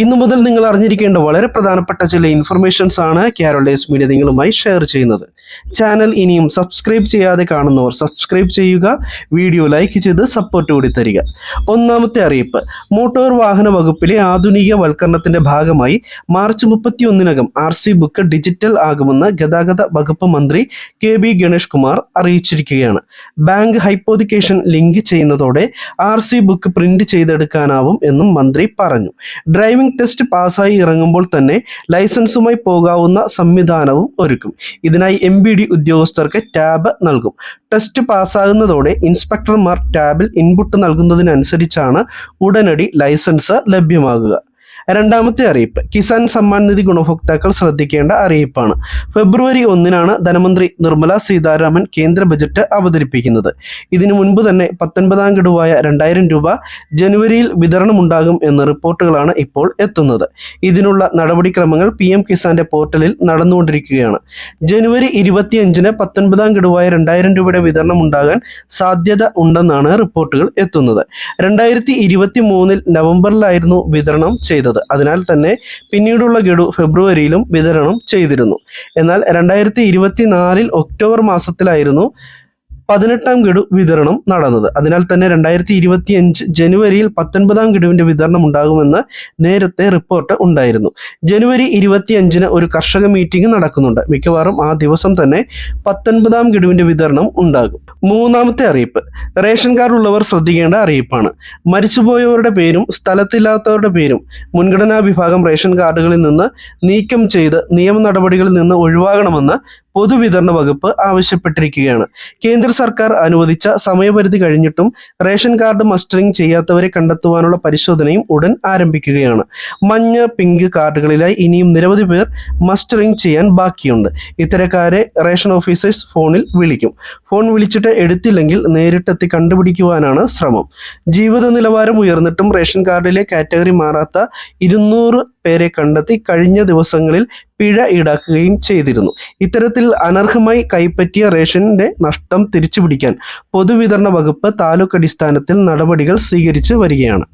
ഇന്നു മുതൽ നിങ്ങൾ അറിഞ്ഞിരിക്കേണ്ട വളരെ പ്രധാനപ്പെട്ട ചില ഇൻഫർമേഷൻസ് ആണ് കാരോളേസ് മീഡിയ നിങ്ങളുമായി ഷെയർ ചെയ്യുന്നത്. ചാനൽ ഇനിയും സബ്സ്ക്രൈബ് ചെയ്യാതെ കാണുന്നവർ സബ്സ്ക്രൈബ് ചെയ്യുക വീഡിയോ ലൈക്ക് ചെയ്ത് സപ്പോർട്ട് കൂടി തരിക. ഒന്നാമത്തെ അറിയിപ്പ് മോട്ടോർ വാഹന വകുപ്പിലെ ആധുനിക വൽക്കരണത്തിന്റെ ഭാഗമായി മാർച്ച് മുപ്പത്തി ഒന്നിനകം ആർ സി ബുക്ക് ഡിജിറ്റൽ ആകുമെന്ന് ഗതാഗത വകുപ്പ് മന്ത്രി കെ ബി ഗണേഷ് കുമാർ അറിയിച്ചിരിക്കുകയാണ്. ബാങ്ക് ഹൈപ്പോതിക്കേഷൻ ലിങ്ക് ചെയ്യുന്നതോടെ ആർ സി ബുക്ക് പ്രിന്റ് ചെയ്തെടുക്കാനാവും എന്നും മന്ത്രി പറഞ്ഞു. ഡ്രൈവിംഗ് ടെസ്റ്റ് പാസ്സായി ഇറങ്ങുമ്പോൾ തന്നെ ലൈസൻസുമായി പോകാവുന്ന സംവിധാനവും ഒരുക്കും. ഇതിനായി എം ഉദ്യോഗസ്ഥർക്ക് ടാബ് നൽകും ടെസ്റ്റ് പാസ്സാകുന്നതോടെ ഇൻസ്പെക്ടർമാർ ടാബിൽ ഇൻപുട്ട് നൽകുന്നതിനനുസരിച്ചാണ് ഉടനടി ലൈസൻസ് ലഭ്യമാകുക രണ്ടാമത്തെ അറിയിപ്പ് കിസാൻ സമ്മാൻ നിധി ഗുണഭോക്താക്കൾ ശ്രദ്ധിക്കേണ്ട അറിയിപ്പാണ്. ഫെബ്രുവരി ഒന്നിനാണ് ധനമന്ത്രി നിർമ്മല സീതാരാമൻ കേന്ദ്ര ബജറ്റ് അവതരിപ്പിക്കുന്നത്. ഇതിനു മുൻപ് തന്നെ പത്തൊൻപതാം ഗഡുവായ രണ്ടായിരം രൂപ ജനുവരിയിൽ വിതരണമുണ്ടാകും എന്ന റിപ്പോർട്ടുകളാണ് ഇപ്പോൾ എത്തുന്നത്. ഇതിനുള്ള നടപടിക്രമങ്ങൾ പി എം കിസാന്റെ പോർട്ടലിൽ നടന്നുകൊണ്ടിരിക്കുകയാണ്. ജനുവരി ഇരുപത്തിയഞ്ചിന് പത്തൊൻപതാം ഗഡുവായ രണ്ടായിരം രൂപയുടെ വിതരണം ഉണ്ടാകാൻ സാധ്യത ഉണ്ടെന്നാണ് റിപ്പോർട്ടുകൾ എത്തുന്നത്. രണ്ടായിരത്തി ഇരുപത്തി മൂന്നിൽ നവംബറിലായിരുന്നു വിതരണം ചെയ്തത്. അതിനാൽ തന്നെ പിന്നീടുള്ള ഗഡു ഫെബ്രുവരിയിലും വിതരണം ചെയ്തിരുന്നു. എന്നാൽ രണ്ടായിരത്തി ഇരുപത്തിനാലിൽ ഒക്ടോബർ മാസത്തിലായിരുന്നു പതിനെട്ടാം ഗഡു വിതരണം നടന്നത്. അതിനാൽ തന്നെ രണ്ടായിരത്തി ഇരുപത്തി അഞ്ച് ജനുവരിയിൽ പത്തൊൻപതാം ഗഡുവിന്റെ വിതരണം ഉണ്ടാകുമെന്ന് നേരത്തെ റിപ്പോർട്ട് ഉണ്ടായിരുന്നു. ജനുവരി ഇരുപത്തി അഞ്ചിന് ഒരു കർഷക മീറ്റിംഗ് നടക്കുന്നുണ്ട്. മിക്കവാറും ആ ദിവസം തന്നെ പത്തൊൻപതാം ഗഡുവിന്റെ വിതരണം ഉണ്ടാകും. മൂന്നാമത്തെ അറിയിപ്പ്. റേഷൻ കാർഡ് ഉള്ളവർ ശ്രദ്ധിക്കേണ്ട അറിയിപ്പാണ്. മരിച്ചുപോയവരുടെ പേരും സ്ഥലത്തില്ലാത്തവരുടെ പേരും മുൻഗണനാ വിഭാഗം റേഷൻ കാർഡുകളിൽ നിന്ന് നീക്കം ചെയ്ത് നിയമ നടപടികളിൽ നിന്ന് ഒഴിവാകണമെന്ന് പൊതുവിതരണ വകുപ്പ് ആവശ്യപ്പെട്ടിരിക്കുകയാണ്. കേന്ദ്ര സർക്കാർ അനുവദിച്ച സമയപരിധി കഴിഞ്ഞിട്ടും റേഷൻ കാർഡ് മസ്റ്ററിംഗ് ചെയ്യാത്തവരെ കണ്ടെത്തുവാനുള്ള പരിശോധനയും ഉടൻ ആരംഭിക്കുകയാണ്. മഞ്ഞ പിങ്ക് കാർഡുകളിലായി ഇനിയും നിരവധി പേർ മസ്റ്ററിംഗ് ചെയ്യാൻ ബാക്കിയുണ്ട്. ഇത്തരക്കാരെ റേഷൻ ഓഫീസേഴ്സ് ഫോണിൽ വിളിക്കും. ഫോൺ വിളിച്ചിട്ട് എടുത്തില്ലെങ്കിൽ നേരിട്ടെത്തി കണ്ടുപിടിക്കുവാനാണ് ശ്രമം. ജീവിത നിലവാരം ഉയർന്നിട്ടും റേഷൻ കാർഡിലെ കാറ്റഗറി മാറാത്ത ഇരുന്നൂറ് പേരെ കണ്ടെത്തി കഴിഞ്ഞ ദിവസങ്ങളിൽ പിഴ ഈടാക്കുകയും ചെയ്തിരുന്നു. ഇത്തരത്തിൽ അനർഹമായി കൈപ്പറ്റിയ റേഷന്റെ നഷ്ടം തിരിച്ചുപിടിക്കാൻ പൊതുവിതരണ വകുപ്പ് താലൂക്ക് അടിസ്ഥാനത്തിൽ നടപടികൾ സ്വീകരിച്ചു വരികയാണ്.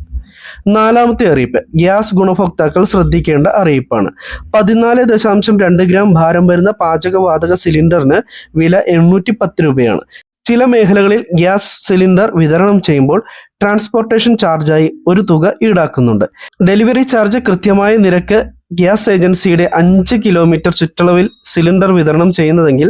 നാലാമത്തെ അറിയിപ്പ് ഗ്യാസ് ഗുണഭോക്താക്കൾ ശ്രദ്ധിക്കേണ്ട അറിയിപ്പാണ്. പതിനാല് ദശാംശം രണ്ട് ഗ്രാം ഭാരം വരുന്ന പാചകവാതക സിലിണ്ടറിന് വില എണ്ണൂറ്റി പത്ത് രൂപയാണ്. ചില മേഖലകളിൽ ഗ്യാസ് സിലിണ്ടർ വിതരണം ചെയ്യുമ്പോൾ ട്രാൻസ്പോർട്ടേഷൻ ചാർജായി ഒരു തുക ഈടാക്കുന്നുണ്ട്. ഡെലിവറി ചാർജ് കൃത്യമായ നിരക്ക് ഗ്യാസ് ഏജൻസിയുടെ അഞ്ച് കിലോമീറ്റർ ചുറ്റളവിൽ സിലിണ്ടർ വിതരണം ചെയ്യുന്നതെങ്കിൽ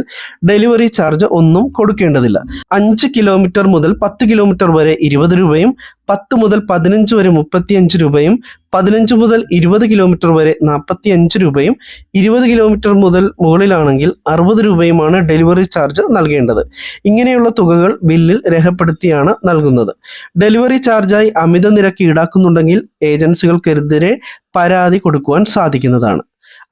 ഡെലിവറി ചാർജ് ഒന്നും കൊടുക്കേണ്ടതില്ല. അഞ്ച് കിലോമീറ്റർ മുതൽ പത്ത് കിലോമീറ്റർ വരെ ഇരുപത് രൂപയും പത്ത് മുതൽ പതിനഞ്ച് വരെ മുപ്പത്തിയഞ്ച് രൂപയും പതിനഞ്ച് മുതൽ ഇരുപത് കിലോമീറ്റർ വരെ നാൽപ്പത്തി അഞ്ച് രൂപയും ഇരുപത് കിലോമീറ്റർ മുതൽ മുകളിലാണെങ്കിൽ അറുപത് രൂപയുമാണ് ഡെലിവറി ചാർജ് നൽകേണ്ടത്. ഇങ്ങനെയുള്ള തുകകൾ ബില്ലിൽ രേഖപ്പെടുത്തിയാണ് നൽകുന്നത്. ഡെലിവറി ചാർജായി അമിത നിരക്ക് ഈടാക്കുന്നുണ്ടെങ്കിൽ ഏജൻസികൾക്കെതിരെ പരാതി കൊടുക്കുവാൻ സാധിക്കുന്നതാണ്.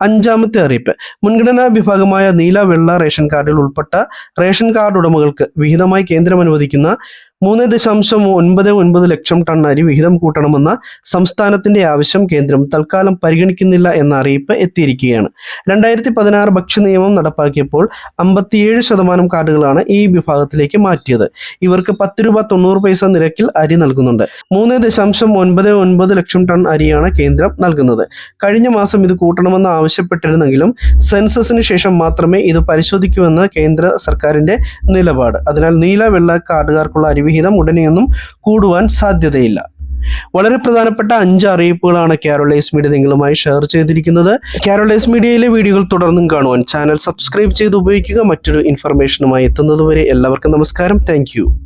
അഞ്ചാമത്തെ അറിയിപ്പ്. മുൻഗണനാ വിഭാഗമായ നീല വെള്ള റേഷൻ കാർഡിൽ ഉൾപ്പെട്ട റേഷൻ കാർഡ് ഉടമകൾക്ക് വിഹിതമായി കേന്ദ്രം അനുവദിക്കുന്ന മൂന്ന് ദശാംശം ഒൻപത് ഒൻപത് ലക്ഷം ടൺ അരി വിഹിതം കൂട്ടണമെന്ന സംസ്ഥാനത്തിന്റെ ആവശ്യം കേന്ദ്രം തൽക്കാലം പരിഗണിക്കുന്നില്ല എന്ന അറിയിപ്പ് എത്തിയിരിക്കുകയാണ്. രണ്ടായിരത്തി പതിനാറ് ഭക്ഷ്യ നിയമം നടപ്പാക്കിയപ്പോൾ അമ്പത്തിയേഴ് ശതമാനം കാർഡുകളാണ് ഈ വിഭാഗത്തിലേക്ക് മാറ്റിയത്. ഇവർക്ക് പത്ത് രൂപ തൊണ്ണൂറ് പൈസ നിരക്കിൽ അരി നൽകുന്നുണ്ട്. മൂന്ന് ദശാംശം ഒൻപത് ഒൻപത് ലക്ഷം ടൺ അരിയാണ് കേന്ദ്രം നൽകുന്നത്. കഴിഞ്ഞ മാസം ഇത് കൂട്ടണമെന്ന് ആവശ്യപ്പെട്ടിരുന്നെങ്കിലും സെൻസസിന് ശേഷം മാത്രമേ ഇത് പരിശോധിക്കൂവെന്ന് കേന്ദ്ര സർക്കാരിന്റെ നിലപാട്. അതിനാൽ നീല വെള്ള കാർഡുകാർക്കുള്ള അരിവിഹിതം ഉടനെയൊന്നും കൂടുവാൻ സാധ്യതയില്ല. വളരെ പ്രധാനപ്പെട്ട അഞ്ച് അറിയിപ്പുകളാണ് കാരോളൈസ് മീഡിയ നിങ്ങളുമായി ഷെയർ ചെയ്തിരിക്കുന്നത്. കാരോളൈസ് മീഡിയയിലെ വീഡിയോകൾ തുടർന്നും കാണുവാൻ ചാനൽ സബ്സ്ക്രൈബ് ചെയ്ത് ഉപയോഗിക്കുക. മറ്റൊരു ഇൻഫർമേഷനുമായി എത്തുന്നതുവരെ എല്ലാവർക്കും നമസ്കാരം. താങ്ക്